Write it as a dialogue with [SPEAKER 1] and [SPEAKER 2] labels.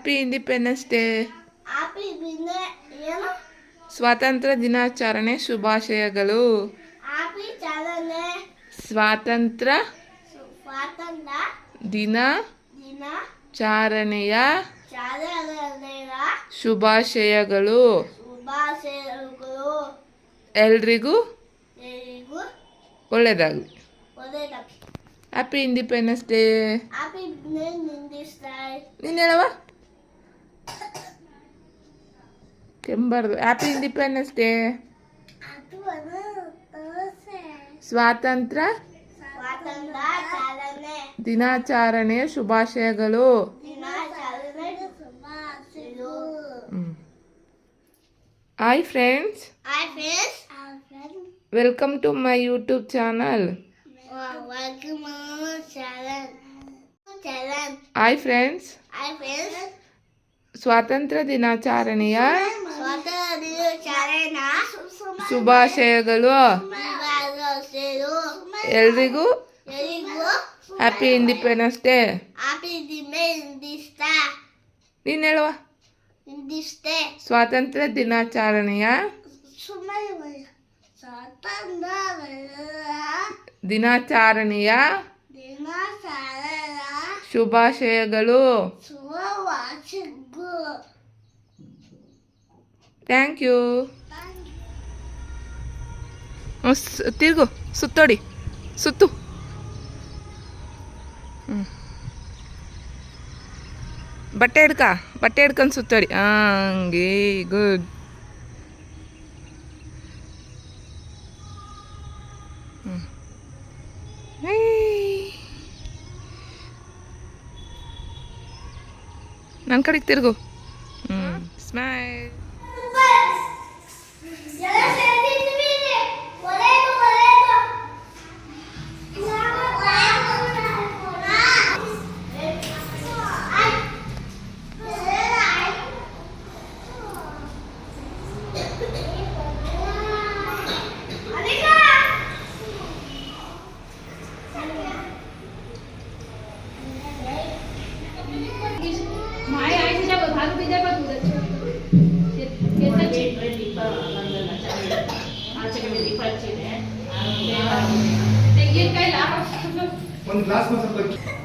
[SPEAKER 1] Happy independence day ಸ್ವಾತಂತ್ರ್ಯ ದಿನಾಚರಣೆ ಶುಭಾಶಯಗಳು ಸ್ವಾತಂತ್ರ್ಯ ದಿನ ಚಾರಣೆಯ ಶುಭಾಶಯಗಳು ಎಲ್ರಿಗೂ
[SPEAKER 2] ಎಲ್ಲರಿಗೂ
[SPEAKER 1] ಒಳ್ಳೆಯದಾಗಲಿ
[SPEAKER 2] ಒಳ್ಳೆಯದಾಗಿ
[SPEAKER 1] ಹ್ಯಾಪಿ ಇಂಡಿಪೆಂಡೆನ್ಸ್ ಡೇ
[SPEAKER 2] ನಿನ್ನೆ
[SPEAKER 1] ನೀನು ಹೇಳವ ಕೆಂಬಾರ್ದು ಹ್ಯಾಪಿ ಇಂಡಿಪೆಂಡೆನ್ಸ್ ಡೇ
[SPEAKER 2] ಅದು ಅದು ದೋಸೆ
[SPEAKER 1] ಸ್ವಾತಂತ್ರ್ಯ
[SPEAKER 2] ಸ್ವಾತಂತ್ರ್ಯ ಚಾಲನೆ
[SPEAKER 1] ದಿನಾಚರಣೆಯ ಶುಭಾಶಯಗಳು
[SPEAKER 2] ದಿನ ಚಾಲನೆ ಶುಭಾಶಯಗಳು hi friends Hi friends.
[SPEAKER 1] Hi friends.
[SPEAKER 2] Welcome to
[SPEAKER 1] my
[SPEAKER 2] YouTube channel
[SPEAKER 1] ಶುಭಾಶಯಗಳು. ಎಲ್ರಿಗೂ ಹ್ಯಾಪಿ ಇಂಡಿಪೆಂಡೆನ್ಸ್ ಡೇ ನೀನ್ ಹೇಳುವ. ಸ್ವಾತಂತ್ರ್ಯ ದಿನಾಚರಣೆಯ ದಿನಾಚರಣೆಯ
[SPEAKER 2] ದಿನ ಚಾರಣ
[SPEAKER 1] ಶುಭಾಶಯಗಳು ಥ್ಯಾಂಕ್ ಯು ತಿರುಗು ಸುತ್ತೋಡಿ ಸುತ್ತು. ಹ್ಞೂ ಬಟ್ಟೆ ಹಿಡ್ಕ ಬಟ್ಟೆ ಹಿಡ್ಕೊಂಡು ಸುತ್ತೋಡಿ. ಹಂಗೆ ಗುಡ್. ನನ್ನ ಕಡೆಗೆ ತಿರುಗು. ಹ್ಞೂ ಸ್ಮೈಲ್.
[SPEAKER 3] येईल काय
[SPEAKER 4] पण ग्लास मस्त